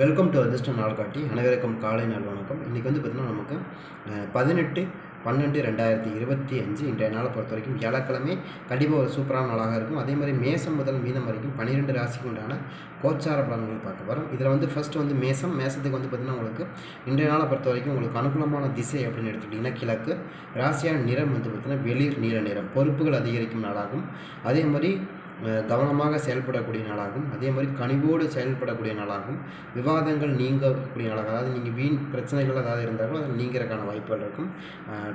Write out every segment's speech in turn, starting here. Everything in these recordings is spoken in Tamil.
வெல்கம் டு அதிர்ஷ்டம் நாள்காட்டி அனைவருக்கும் காலை நாள் வணக்கம். இன்றைக்கி வந்து பார்த்திங்கன்னா நமக்கு பதினெட்டு பன்னெண்டு ரெண்டாயிரத்தி இருபத்தி அஞ்சு இன்றைய நாளை பொறுத்த வரைக்கும் வியாழக்கிழமை கண்டிப்பாக ஒரு சூப்பரான நாளாக இருக்கும். அதே மாதிரி மேசம் முதல் மீதம் வரைக்கும் பன்னிரெண்டு ராசிக்கு உண்டான கோச்சார பலன்கள் பார்க்க வரும் இதில் வந்து ஃபஸ்ட்டு வந்து மேசம். மேசத்துக்கு வந்து பார்த்திங்கன்னா உங்களுக்கு இன்றைய நாளை பொறுத்த வரைக்கும் உங்களுக்கு அனுகூலமான திசை அப்படின்னு எடுத்துக்கிட்டிங்கன்னா கிழக்கு. ராசியான நிறம் வந்து பார்த்திங்கன்னா வெளிர் நீல நிறம். பொறுப்புகள் அதிகரிக்கும் நாளாகும். அதே மாதிரி கவனமாக செயல்படக்கூடிய நாளாகும். அதே மாதிரி கனிவோடு செயல்படக்கூடிய நாளாகும். விவாதங்கள் நீங்கக்கூடிய நாளாகும். அதாவது நீங்கள் வீண் பிரச்சனைகள் ஏதாவது இருந்தாலும் அதில் நீங்கிறதுக்கான வாய்ப்புகள் இருக்கும்.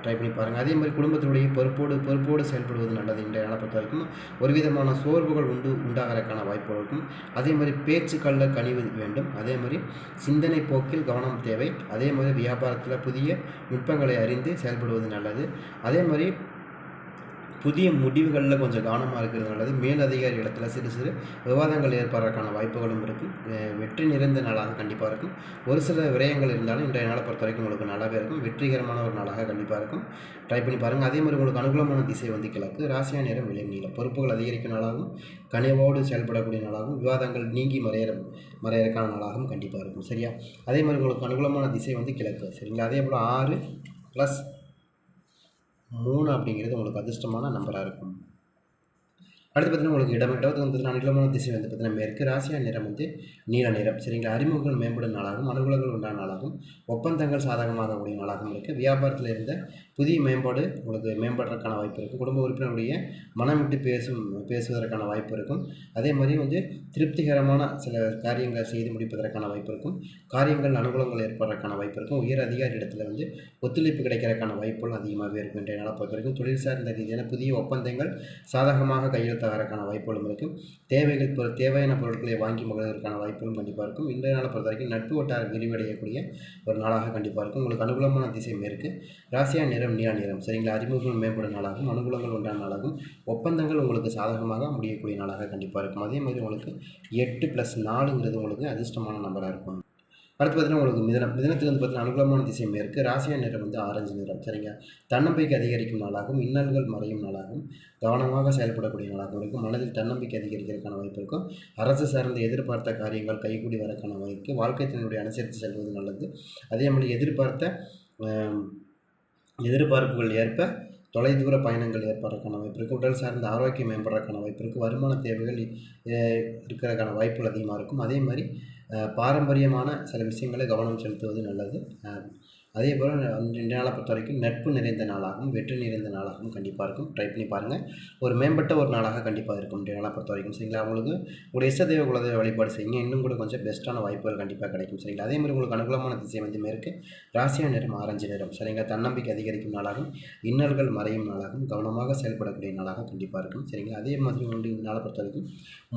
ட்ரை பண்ணி பாருங்கள் அதே மாதிரி குடும்பத்தினுடைய பொறுப்போடு பொறுப்போடு செயல்படுவது நல்லது இன்றைய நாளை பொறுத்த வரைக்கும் ஒரு விதமான சோர்வுகள் உண்டு உண்டாகிறதுக்கான வாய்ப்புகள் இருக்கும். அதே மாதிரி பேச்சுக்களில் கனிவு வேண்டும். அதே மாதிரி சிந்தனை போக்கில் கவனம் தேவை. அதே மாதிரி வியாபாரத்தில் புதிய நுட்பங்களை அறிந்து செயல்படுவது நல்லது. அதே மாதிரி புதிய முடிவுகளில் கொஞ்சம் கவனமாக இருக்கிறது நல்லது. மேல் அதிகாரி இடத்துல சிறு சிறு விவாதங்கள் ஏற்படுறதுக்கான வாய்ப்புகளும் இருக்கும் வெற்றி நிறைந்த நாளாக கண்டிப்பாக இருக்கும். ஒரு சில விரயங்கள் இருந்தாலும் இன்றைய நாளை பொறுத்த வரைக்கும் உங்களுக்கு நல்லாவே இருக்கும். வெற்றிகரமான ஒரு நாளாக கண்டிப்பாக இருக்கும். ட்ரை பண்ணி பாருங்கள் அதே மாதிரி உங்களுக்கு அனுகூலமான திசை வந்து கிழக்கு. ராசியா நேரம் விலை நீளம். பொறுப்புகள் அதிகரிக்கும் நாளாகவும் கனிவோடு செயல்படக்கூடிய நாளாகவும் விவாதங்கள் நீங்கி மறையிற மறையிறக்கான நாளாகவும் கண்டிப்பாக இருக்கும். சரியா? அதே மாதிரி உங்களுக்கு அனுகூலமான திசை வந்து கிழக்கு. சரிங்களா? அதே போல் ஆறு ப்ளஸ் மூணு அப்படிங்கிறது உங்களுக்கு அதிர்ஷ்டமான நம்பராக இருக்கும். அடுத்து பார்த்தீங்கன்னா உங்களுக்கு இடம் இடத்து வந்து அனுகூலமான திசை வந்து பார்த்தீங்கன்னா மேற்கு ராசியா நிறம் வந்து நீல நிறம். சரிங்களா? அறிமுகங்கள் மேம்படும் நாளாகவும் அனுகூலங்கள் உண்டான நாளாகவும் ஒப்பந்தங்கள் சாதகமாகக்கூடிய நாளாகவும் இருக்குது வியாபாரத்தில் இருந்த புதிய மேம்பாடு உங்களுக்கு மேம்படுறதுக்கான வாய்ப்பு இருக்கும் குடும்ப உறுப்பினருடைய மனம் விட்டு பேசும் பேசுவதற்கான வாய்ப்பு இருக்கும். அதே மாதிரி வந்து திருப்திகரமான சில காரியங்களை செய்து முடிப்பதற்கான வாய்ப்பு இருக்கும். காரியங்கள் அனுகூலங்கள் ஏற்படுறதுக்கான வாய்ப்பு இருக்கும். உயர் அதிகாரி இடத்துல வந்து ஒத்துழைப்பு கிடைக்கிறதுக்கான வாய்ப்புகள் அதிகமாகவே இருக்கும் இன்றைய நாளை பொறுத்த வரைக்கும். தொழில் சார்ந்த ரீதியான புதிய ஒப்பந்தங்கள் சாதகமாக கையெழுத்தாகிறதுக்கான வாய்ப்புகளும் இருக்கும். தேவைகள் பொருள் தேவையான பொருட்களை வாங்கி மகிழ்வதற்கான வாய்ப்புகளும் கண்டிப்பாக இருக்கும். இன்றைய நாளை பொறுத்த வரைக்கும் நட்பு வட்டார விரிவடையக்கூடிய ஒரு நாளாக கண்டிப்பாக இருக்கும். உங்களுக்கு அனுகூலமான திசை இருக்குது ராசியா நேரம் நீல நிறம் சரிங்களா? அறிமுகங்கள் மேம்படும் நாளாகவும் அனுகூலங்கள் உண்டான நாளாகும். ஒப்பந்தங்கள் உங்களுக்கு சாதகமாக முடியக்கூடிய நாளாக கண்டிப்பாக இருக்கும். அதே மாதிரி உங்களுக்கு எட்டு ப்ளஸ் நாலுங்கிறது உங்களுக்கு அதிர்ஷ்டமான நம்பராக இருக்கும். அடுத்து பார்த்தீங்கன்னா உங்களுக்கு மிதனம். மிதனத்துக்கு வந்து பார்த்தீங்கன்னா அனுகூலமான திசை மேற்கு. ராசியா நிறம் வந்து ஆரஞ்சு நிறம். சரிங்க தன்னம்பிக்கை அதிகரிக்கும் நாளாகவும் இன்னல்கள் மறையும் நாளாகவும் கவனமாக செயல்படக்கூடிய நாளாகவும் இருக்கும். மனதில் தன்னம்பிக்கை அதிகரிக்கிறதுக்கான வாய்ப்பு இருக்கும். அரசு சார்ந்த எதிர்பார்த்த காரியங்கள் கைகூடி வரக்கான வாய்ப்பு. வாழ்க்கை தன்னுடைய அனுசரித்து செல்வது நல்லது. அதே மாதிரி எதிர்பார்த்த எதிர்பார்ப்புகள் ஏற்ப தொலைதூர பயணங்கள் ஏற்படுறதுக்கான வாய்ப்பு இருக்குது உடல் சார்ந்த ஆரோக்கியம் மேம்படுறதுக்கான வாய்ப்பு இருக்குது வருமான தேவைகள் இருக்கிறதுக்கான வாய்ப்புகள் அதிகமாக இருக்கும். அதே மாதிரி பாரம்பரியமான சில விஷயங்களை கவனம் செலுத்துவது நல்லது. அதே போல் இந்த நாளை பொறுத்த வரைக்கும் நட்பு நிறைந்த நாளாகவும் வெற்றி நிறைந்த நாளாகவும் கண்டிப்பாக இருக்கும். ட்ரை பண்ணி பாருங்கள் ஒரு மேம்பட்ட ஒரு நாளாக கண்டிப்பாக இருக்கும் இந்த நாளை பொறுத்த வரைக்கும். சரிங்களா? உங்களுக்கு உங்களுடைய இஷ்ட குலதெய்வ வழிபாடு செய்யுங்க. இன்னும் கூட கொஞ்சம் பெஸ்ட்டான வாய்ப்புகள் கண்டிப்பாக கிடைக்கும். சரிங்களா? அதே மாதிரி உங்களுக்கு அனுகூலமான திசை வந்து மேற்கு. ராசியா நிறம் ஆரஞ்சு நிறம். சரிங்களா? தன்னம்பிக்கை அதிகரிக்கும் நாளாகவும் இன்னல்கள் மறையும் நாளாகவும் கவனமாக செயல்படக்கூடிய நாளாக கண்டிப்பாக இருக்கும். சரிங்களா? அதே மாதிரி உங்களுடைய இந்த நாளை பொறுத்த வரைக்கும்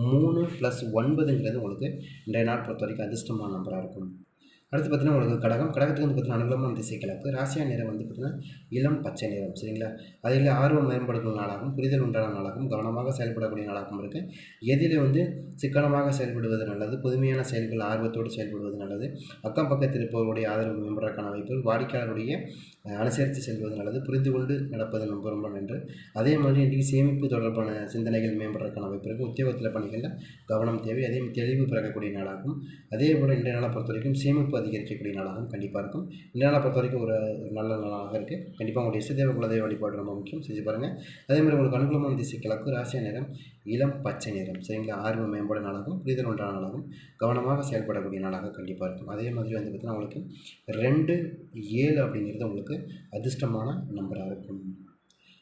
மூணு ப்ளஸ் ஒன்பதுங்கிறது உங்களுக்கு இன்றைய நாள் பொறுத்த வரைக்கும் அதிர்ஷ்டமான நம்பராக இருக்கும். அடுத்து பார்த்தீங்கன்னா உங்களுக்கு கடகம். கடகத்துக்கு வந்து பார்த்தீங்கன்னா அனுகூலமான திசை கிழக்கு ராசியா நிறம் வந்து பார்த்தீங்கன்னா இளம் பச்சை நிறம் சரிங்களா? அதில் ஆர்வம் மேம்படுத்தும் நாளாகவும் புரிதல் உண்டான நாளாகவும் கவனமாக செயல்படக்கூடிய நாளாகவும் இருக்குது எதில் வந்து சிக்கனமாக செயல்படுவது நல்லது புதுமையான செயல்கள் ஆர்வத்தோடு செயல்படுவது நல்லது. அக்கம் பக்கத்தில் இருப்பவருடைய ஆதரவு மேம்படுறதுக்கான வாய்ப்புகள் வாடிக்கையாளருடைய அனுசரித்து செல்வது நல்லது புரிந்து கொண்டு நடப்பது ரொம்ப ரொம்ப நன்று. அதே மாதிரி இன்றைக்கி சேமிப்பு தொடர்பான சிந்தனைகள் மேம்படுறதுக்கான வாய்ப்பு இருக்குது உத்தியோகத்தில் பணிகளில் கவனம் தேவை. அதே மாதிரி தெளிவு பிறக்கக்கூடிய நாளாகும். அதே போல் இன்றைய நாளை பொறுத்த வரைக்கும் சேமிப்பு அதிகரிக்கக்கூடிய நாளாகவும் கண்டிப்பாக இருக்கும். இன்றைய நாளை பொறுத்த வரைக்கும் ஒரு நல்ல நாளாக இருக்குது கண்டிப்பாக உங்களுடைய இசைதேவ குலதெய்வ வழிபாடு ரொம்ப முக்கியம். செஞ்சு பாருங்கள் அதே மாதிரி உங்களுக்கு அனுகூலமான திசை கிழக்கு ராசிய நேரம். இளம் பச்சை நிறம் சரிங்களா? ஆர்வம் மேம்பட நாளாகவும் புரிதல் ஒன்றான நாளாகவும் கவனமாக செயல்படக்கூடிய நாளாக கண்டிப்பாக இருக்கும். அதே மாதிரி வந்து பார்த்திங்கன்னா உங்களுக்கு ரெண்டு ஏழு அப்படிங்கிறது உங்களுக்கு அதிர்ஷ்டமான நம்பராக இருக்கும்.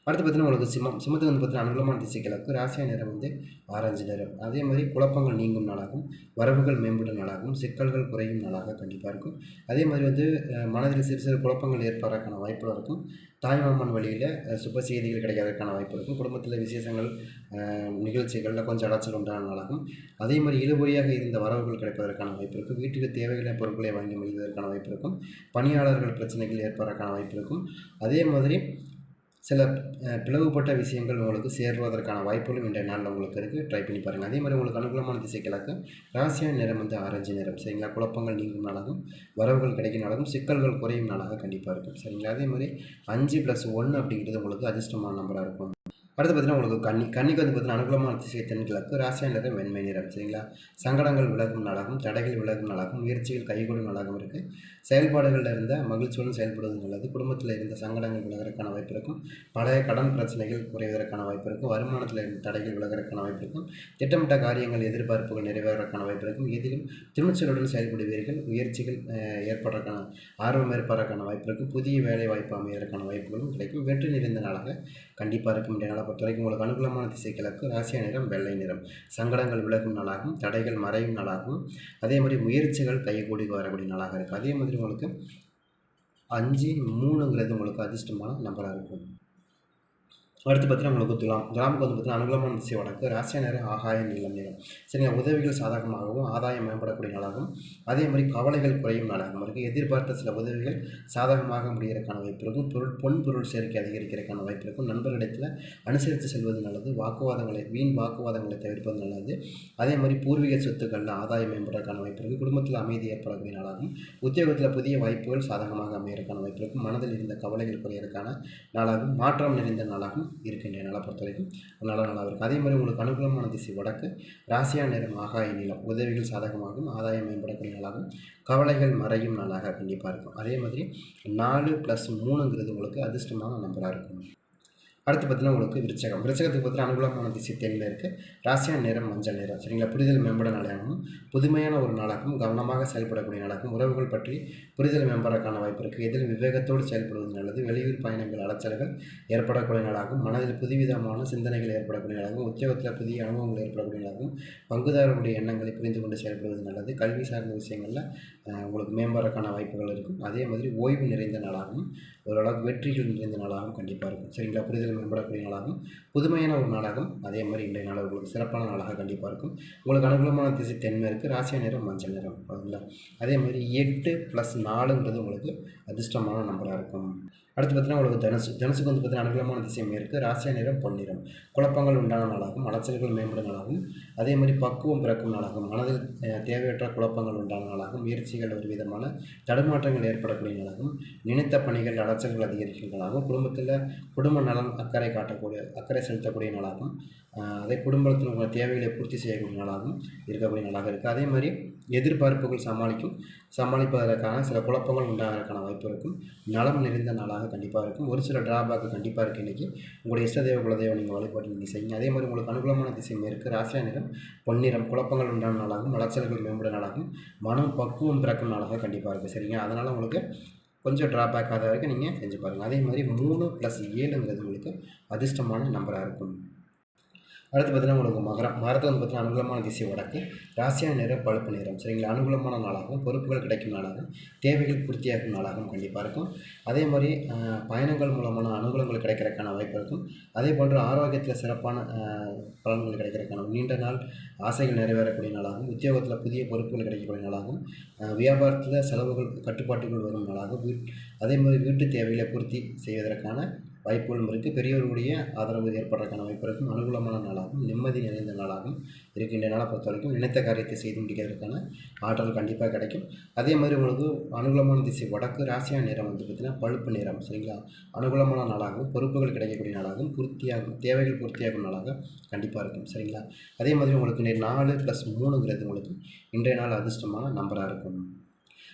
அடுத்து பார்த்தீங்கன்னா உங்களுக்கு சிம்மம். சிம்மத்துக்கு வந்து பார்த்தீங்கன்னா அனுகூலமான திசை கிழக்கு ராசியா நிறம் வந்து ஆரஞ்சு நிறம். அதே மாதிரி குழப்பங்கள் நீங்கும் நாளாகும் வரவுகள் மேம்படும் நாளாகவும் சிக்கல்கள் குறையும் நாளாக கண்டிப்பாக இருக்கும். அதே மாதிரி வந்து மனதில் சிறு சிறு குழப்பங்கள் ஏற்படுறதுக்கான வாய்ப்புகள் இருக்கும். தாய்மாமன் வழியில் சுப செய்திகள் கிடைக்கிறதுக்கான வாய்ப்பு இருக்கும். குடும்பத்தில் விசேஷங்கள் நிகழ்ச்சிகளில் கொஞ்சம் அலைச்சல் உண்டான நாளாகும். அதே மாதிரி இழுபறியாக இருந்த வரவுகள் கிடைப்பதற்கான வாய்ப்பு இருக்கும். வீட்டுக்கு தேவையான பொருட்களை வாங்கி முடிவதற்கான வாய்ப்பு இருக்கும். பணியாளர்கள் பிரச்சனைகள் ஏற்படுறதுக்கான வாய்ப்பு இருக்கும். அதே மாதிரி சில பிளவுபட்ட விஷயங்கள் உங்களுக்கு சேர்வதற்கான வாய்ப்புகளும் இன்றைய நாளில் உங்களுக்கு இருக்குது ட்ரை பண்ணி பாருங்கள் அதே மாதிரி உங்களுக்கு அனுகூலமான திசை கிழக்கு ராசியான நிறம் வந்து ஆரஞ்சு நிறம். சரிங்களா? குழப்பங்கள் நீங்கும் நாளாகும் வரவுகள் கிடைக்கும் நாளாகும் சிக்கல்கள் குறையும் நாளாக கண்டிப்பாக இருக்கும். சரிங்களா? அதே மாதிரி அஞ்சு ப்ளஸ் ஒன்று அப்படிங்கிறது உங்களுக்கு அதிர்ஷ்டமான நம்பராக இருக்கும். அடுத்து பார்த்தீங்கன்னா உங்களுக்கு கண்ணி கண்ணிக்கு வந்து பார்த்தீங்கன்னா அனுகூலமான திசை தென்கிழக்கு ராசியா வெண்மை நிறம் சரிங்களா? சங்கடங்கள் விலகும் நாளாகும் தடைகள் விலகும் நாளாகும் முயற்சிகள் கைகூடும் நலகம் இருக்குது செயல்பாடுகளில் இருந்த மகிழ்ச்சியுடன் செயல்படுவது நல்லது. குடும்பத்தில் இருந்த சங்கடங்கள் விலகிறதுக்கான வாய்ப்பு இருக்கும். பழைய கடன் பிரச்சனைகள் குறைவதற்கான வாய்ப்பு இருக்கும். வருமானத்தில் இருந்த தடைகள் விலகிறதுக்கான வாய்ப்பு இருக்கும். திட்டமிட்ட காரியங்கள் எதிர்பார்ப்புகள் நிறைவேறதுக்கான வாய்ப்பு இருக்கும். எதிலும் துணிச்சலுடன் செயல்படுவீர்கள். முயற்சிகள் ஏற்படுறதுக்கான ஆர்வம் ஏற்படுறதுக்கான வாய்ப்பு இருக்கும். புதிய வேலை வாய்ப்பு அமைவதற்கான வாய்ப்புகளும் கிடைக்கும். வெற்றி நிறைந்த நாளாக கண்டிப்பாக இருக்கும். இன்றைய நாளை பொறுத்தவரைக்கும் உங்களுக்கு அனுகூலமான திசை கிழக்கு ராசியா நிறம் வெள்ளை நிறம். சங்கடங்கள் விலகும் நாளாகும் தடைகள் மறையும் நாளாகும். அதே மாதிரி முயற்சிகள் கைகூடி வரக்கூடிய நாளாக இருக்கும் அதே மாதிரி உங்களுக்கு அஞ்சு மூணுங்கிறது உங்களுக்கு அதிர்ஷ்டமான நம்பராக இருக்கும். அடுத்து பார்த்தீங்கன்னா உங்களுக்கு துலாம். துலாமுக்கு வந்து பார்த்தீங்கன்னா அனுகூலமான திசை வடக்கு ராசியா நேரம் ஆகாய நீளம் நிறம் சரிங்க உதவிகள் சாதகமாகவும் ஆதாயம் மேம்படக்கூடிய நாளாகவும் அதே மாதிரி கவலைகள் குறையும் நாளாகவும் இருக்குது எதிர்பார்த்த சில உதவிகள் சாதகமாக முடியறதுக்கான வாய்ப்பு இருக்கும். பொருள் பொன் பொருள் சேர்க்கை அதிகரிக்கிறதுக்கான வாய்ப்பு இருக்கும். நண்பர்களிடத்தில் அனுசரித்து செல்வது நல்லது. வாக்குவாதங்களை வீண் வாக்குவாதங்களை தவிர்ப்பது நல்லது. அதே மாதிரி பூர்வீக சொத்துக்களில் ஆதாயம் மேம்படுறதுக்கான வாய்ப்பு இருக்குது குடும்பத்தில் அமைதி ஏற்படக்கூடிய நாளாகும் உத்தியோகத்தில் புதிய வாய்ப்புகள் சாதகமாக அமையறதுக்கான வாய்ப்பு இருக்கும். மனதில் இருந்த கவலைகள் குறையறதுக்கான நாளாகவும் மாற்றம் நிறைந்த நாளாகவும் இருக்கின்ற நிலை பொறுத்த வரைக்கும் ஒரு நல்ல இருக்கும். அதே மாதிரி உங்களுக்கு அனுகூலமான திசை வடக்கு ராசியா நேரம் ஆகாய நிலம் உதவிகள் சாதகமாகும் ஆதாயம் மேம்படக்கூடிய நாளாகவும் கவலைகள் மறையும் நாளாக கண்டிப்பாக இருக்கும். அதே மாதிரி நாலு ப்ளஸ் மூணுங்கிறது உங்களுக்கு அதிர்ஷ்டமான நம்பராக இருக்கும். அடுத்து பார்த்தீங்கன்னா உங்களுக்கு விருச்சகம். விருச்சகத்துக்கு பார்த்தீங்கன்னா அனுகூலமான திசை தென்னில் இருக்குது ராசியான நேரம் மஞ்சள் நேரம். சரிங்களா? புரிதல் மேம்பட நாளாகவும் புதுமையான ஒரு நாளாகவும் கவனமாக செயல்படக்கூடிய நாளாகவும் உறவுகள் பற்றி புரிதல் மேம்படுறதுக்கான வாய்ப்பு இருக்குது எதில் விவேகத்தோடு செயல்படுவது நல்லது. வெளியூர் பயணங்கள் அலைச்சல்கள் ஏற்படக்கூடிய நாளாகவும் மனதில் புதுவிதமான சிந்தனைகள் ஏற்படக்கூடிய நாளாகவும் உத்தியோகத்தில் புதிய அனுபவங்கள் ஏற்படக்கூடிய நாளாகவும் பங்குதாரருடைய எண்ணங்களை புரிந்து கொண்டு செயல்படுவது நல்லது. கல்வி சார்ந்த விஷயங்களில் உங்களுக்கு மேம்படுறதுக்கான வாய்ப்புகள் இருக்கும். அதே மாதிரி ஓய்வு நிறைந்த நாளாகவும் ஓரளவுக்கு வெற்றிகள் நிறைந்த நாளாகவும் கண்டிப்பாக இருக்கும். சரிங்களா? புரிதல் மேம்படக்கூடிய நாளாகவும் புதுமையான ஒரு நாளாகவும் அதே மாதிரி இன்றைய நாள் உங்களுக்கு சிறப்பான நாளாக கண்டிப்பாக இருக்கும். உங்களுக்கு அனுகூலமான திசை தென்மேற்கு ராசியா நிறம் மஞ்சள் நிறம் சரிங்களா அதே மாதிரி எட்டு ப்ளஸ் நாலுங்கிறது உங்களுக்கு அதிர்ஷ்டமான நம்பராக இருக்கும். அடுத்து பார்த்தீங்கன்னா உங்களுக்கு தனுசு தனுசுக்கு வந்து பார்த்தீங்கன்னா அனுகூலமான திசை மேற்கு ராசியா நிறம் பொன்னிறம். குழப்பங்கள் உண்டான நாளாகும் அலைச்சல்கள் மேம்படும் நாளாகும் அதே மாதிரி பக்குவம் பிறக்கும் நாளாகும் மனதில் தேவையற்ற குழப்பங்கள் உண்டான நாளாகும் முயற்சிகள் ஒரு விதமான தடுமாற்றங்கள் ஏற்படக்கூடிய நாளாகும் நினைத்த பணிகள் அலைச்சல்கள் அதிகரிக்கும் நாளாகும் குடும்பத்தில் குடும்ப நலம் அக்கறை காட்டக்கூடிய அக்கறை செலுத்தக்கூடிய நாளாகும். அதே குடும்பத்தில் உங்கள் தேவைகளை பூர்த்தி செய்யக்கூடிய நாளாகவும் இருக்கக்கூடிய நாளாக இருக்குது அதே மாதிரி எதிர்பார்ப்புகள் சமாளிக்கும். சமாளிப்பதற்கான சில குழப்பங்கள் உண்டாகிறதுக்கான வாய்ப்பு இருக்கும். நலம் நிறைந்த நாளாக கண்டிப்பாக இருக்கும். ஒரு சில டிராபேக் கண்டிப்பாக இருக்குது இன்றைக்கி உங்களுடைய இஷ்டதேவ குலதெய்வம் நீங்கள் வழிபாடு நீங்கள் செய்யுங்க அதே மாதிரி உங்களுக்கு அனுகூலமான திசை மேற்கு ராசியா நிறம் பொன்னிறம் குழப்பங்கள் உண்டான நாளாகவும் வளர்ச்சல்கள் மேம்பட நாளாகவும் மனம் பக்குவம் பிறக்கும் நாளாக கண்டிப்பாக இருக்குது சரிங்க அதனால் உங்களுக்கு கொஞ்சம் ட்ராபேக்காக தான் வரைக்கும் நீங்கள் செஞ்சு பாருங்கள் அதே மாதிரி மூணு ப்ளஸ் ஏழுங்கிறது உங்களுக்கு அதிர்ஷ்டமான நம்பராக இருக்கும். அடுத்து பார்த்தீங்கன்னா உங்களுக்கு மகரம் மகரத்தை வந்து பார்த்தீங்கன்னா அனுகூலமான திசை வடக்கு ராசியான நிறம் பழுப்பு நிறம் சரிங்களா? அனுகூலமான நாளாகவும் பொறுப்புகள் கிடைக்கும் நாளாகவும் தேவைகள் பூர்த்தியாகும் நாளாகவும் கண்டிப்பாக இருக்கும். அதே மாதிரி பயணங்கள் மூலமான அனுகூலங்கள் கிடைக்கிறதுக்கான வாய்ப்பு இருக்கும். அதே போன்று ஆரோக்கியத்தில் சிறப்பான பலன்கள் கிடைக்கிறதுக்கான நீண்ட நாள் ஆசைகள் நிறைவேறக்கூடிய நாளாகவும் உத்தியோகத்தில் புதிய பொறுப்புகள் கிடைக்கக்கூடிய நாளாகவும் வியாபாரத்தில் செலவுகள் கட்டுப்பாட்டுகள் வரும் நாளாகவும் அதே மாதிரி வீட்டு தேவைகளை பூர்த்தி செய்வதற்கான வாய்ப்புகளும் இருக்குது பெரியவர்களுடைய ஆதரவு ஏற்படுறதுக்கான வாய்ப்பு இருக்கும் அனுகூலமான நாளாகவும் நிம்மதி நிறைந்த நாளாகவும் இருக்கின்ற நாளை பொறுத்த வரைக்கும் நினைத்த காரியத்தை செய்து முடிக்கிறதுக்கான ஆற்றல் கண்டிப்பாக கிடைக்கும். அதே மாதிரி உங்களுக்கு அனுகூலமான திசை வடக்கு ராசியா நேரம் வந்து பார்த்திங்கன்னா பழுப்பு நேரம் சரிங்களா? அனுகூலமான நாளாகவும் பொறுப்புகள் கிடைக்கக்கூடிய நாளாகவும் பூர்த்தியாகும் தேவைகள் பூர்த்தியாகும் நாளாக கண்டிப்பாக இருக்கும் சரிங்களா? அதே மாதிரி உங்களுக்கு நாலு ப்ளஸ் மூணுங்கிறது உங்களுக்கு இன்றைய நாள் அதிர்ஷ்டமான நம்பராக இருக்கும்.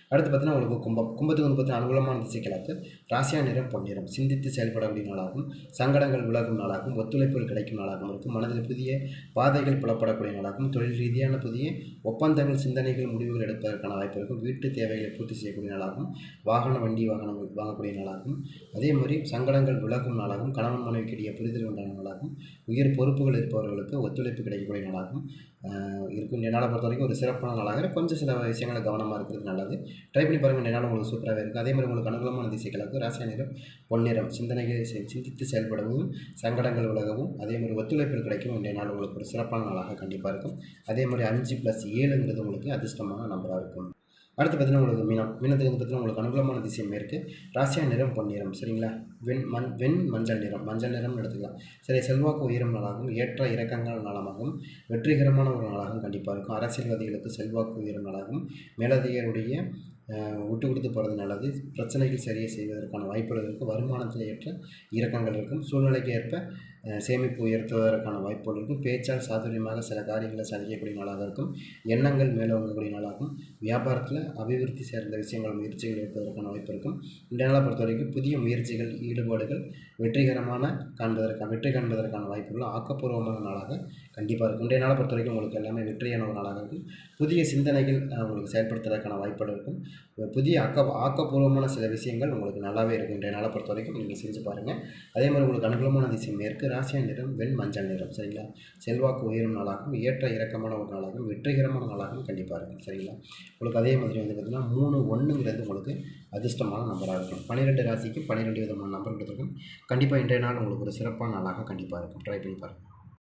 அடுத்து பார்த்தீங்கன்னா உங்களுக்கு கும்பம். கும்பத்துக்கு வந்து பார்த்தீங்கன்னா அனுகூலமான திசை கிழக்கு. ராசியா நிறம் பொன்னிறம் சிந்தித்து செயல்படக்கூடிய நாளாகும். சங்கடங்கள் விலகும் நாளாகும். ஒத்துழைப்புகள் கிடைக்கும் நாளாகவும் இருக்கும். மனதில் புதிய பாதைகள் புலப்படக்கூடிய நாளாகும். தொழில் ரீதியான புதிய ஒப்பந்தங்கள் சிந்தனைகள் முடிவுகள் எடுப்பதற்கான வாய்ப்பு இருக்கும். வீட்டு தேவைகளை பூர்த்தி செய்யக்கூடிய நாளாகும். வாகன வண்டி வாகனங்கள் வாங்கக்கூடிய நாளாகும். அதே மாதிரி சங்கடங்கள் விலகும் நாளாகும். கணவன் மனைவிக்கு இடையே புரிதல் உண்டான நாளாகும். உயர் பொறுப்புகள் இருப்பவர்களுக்கு ஒத்துழைப்பு கிடைக்கக்கூடிய நாளாகும். இருக்கும். என்னால் நாளை பொறுத்த வரைக்கும் ஒரு சிறப்பான நாளாக கொஞ்சம் சில விஷயங்களை கவனமாக இருக்கிறது நல்லது. ட்ரை பண்ணி பாருங்கள் என்னால் உங்களுக்கு சூப்பராக இருக்கும். அதே மாதிரி உங்களுக்கு அனுகூலமான திசைகளுக்கு ராசியா நிறம் பொன்னிறம் சிந்தனைகளை சிந்தித்து செயல்படவும் சங்கடங்கள் விலகவும் அதே மாதிரி ஒத்துழைப்புகள் கிடைக்கும் இன்றைய நாள் உங்களுக்கு ஒரு சிறப்பான நாளாக கண்டிப்பாக இருக்கும். அதே மாதிரி அஞ்சு ப்ளஸ் ஏழுங்கிறது உங்களுக்கு அதிர்ஷ்டமான நம்பராக இருக்கும். அடுத்து பார்த்தீங்கன்னா உங்களுக்கு மீனம். மீனத்துக்கு வந்து பார்த்தீங்கன்னா உங்களுக்கு அனுகூலமான திசை இருக்குது ராசியா நிறம் பொன்னிறம் சரிங்களா? வெண் மண் வெண் மஞ்சள் நிறம். மஞ்சள் நிறம்னு எடுத்துக்கலாம். சரி செல்வாக்கு உயரும் நாளாகவும் ஏற்ற இறக்கங்கள் நாளாகவும் வெற்றிகரமான ஒரு நாளாகவும் கண்டிப்பாக இருக்கும். அரசியல்வாதிகளுக்கு செல்வாக்கு உயரும் நாளாகவும் மேலதிகாரியுடைய விட்டு கொடுத்து போகிறது நல்லது. பிரச்சனைகள் சரியை செய்வதற்கான வாய்ப்புகள் இருக்குது வருமானத்தில் ஏற்ற இறக்கங்கள் இருக்கும். சூழ்நிலைக்கு ஏற்ப சேமிப்பு உயர்த்துவதற்கான வாய்ப்புகள் இருக்கும். பேச்சால் சாதுரியமாக சில காரியங்களை சந்திக்கக்கூடிய நாளாக இருக்கும். எண்ணங்கள் மேலோங்கக்கூடிய நாளாகும். வியாபாரத்தில் அபிவிருத்தி சேர்ந்த விஷயங்கள் முயற்சிகள் எடுப்பதற்கான வாய்ப்பு இருக்கும். இந்த நாளை பொறுத்த வரைக்கும் புதிய முயற்சிகள் ஈடுபாடுகள் வெற்றிகரமான காண்பதற்கான வெற்றி காண்பதற்கான வாய்ப்புகள் ஆக்கப்பூர்வமான நாளாக கண்டிப்பாக இருக்கும். இன்றைய நாளை பொறுத்த வரைக்கும் உங்களுக்கு எல்லாமே வெற்றியான ஒரு நாளாக இருக்கும். புதிய சிந்தனைகள் உங்களுக்கு செயல்படுத்துவதற்கான வாய்ப்புகள் இருக்கும். புதிய ஆக்க ஆக்கப்பூர்வமான சில விஷயங்கள் உங்களுக்கு நல்லாவே இருக்கும். இன்றைய நாளை பொறுத்த வரைக்கும் நீங்கள் செஞ்சு பாருங்கள் அதே மாதிரி உங்களுக்கு அனுகூலமான திசை மேற்கு ராசியா நிறம் வெண் மஞ்சள் நிறம் சரிங்களா? செல்வாக்கு உயரும் நாளாகவும் ஏற்ற இறக்கமான ஒரு நாளாகவும் வெற்றிகரமான நாளாகவும் கண்டிப்பாக இருக்கும் சரிங்களா? உங்களுக்கு அதே மாதிரி வந்து பார்த்திங்கன்னா மூணு ஒன்றுங்கிறது உங்களுக்கு அதிர்ஷ்டமான நம்பராக இருக்கும். பன்னிரெண்டு ராசிக்கு பன்னிரெண்டு விதமான நம்பர் கொடுத்துருக்கும் கண்டிப்பாக இன்றைய நாள் உங்களுக்கு ஒரு சிறப்பான நாளாக கண்டிப்பாக இருக்கும். ட்ரை பண்ணி பாருங்கள்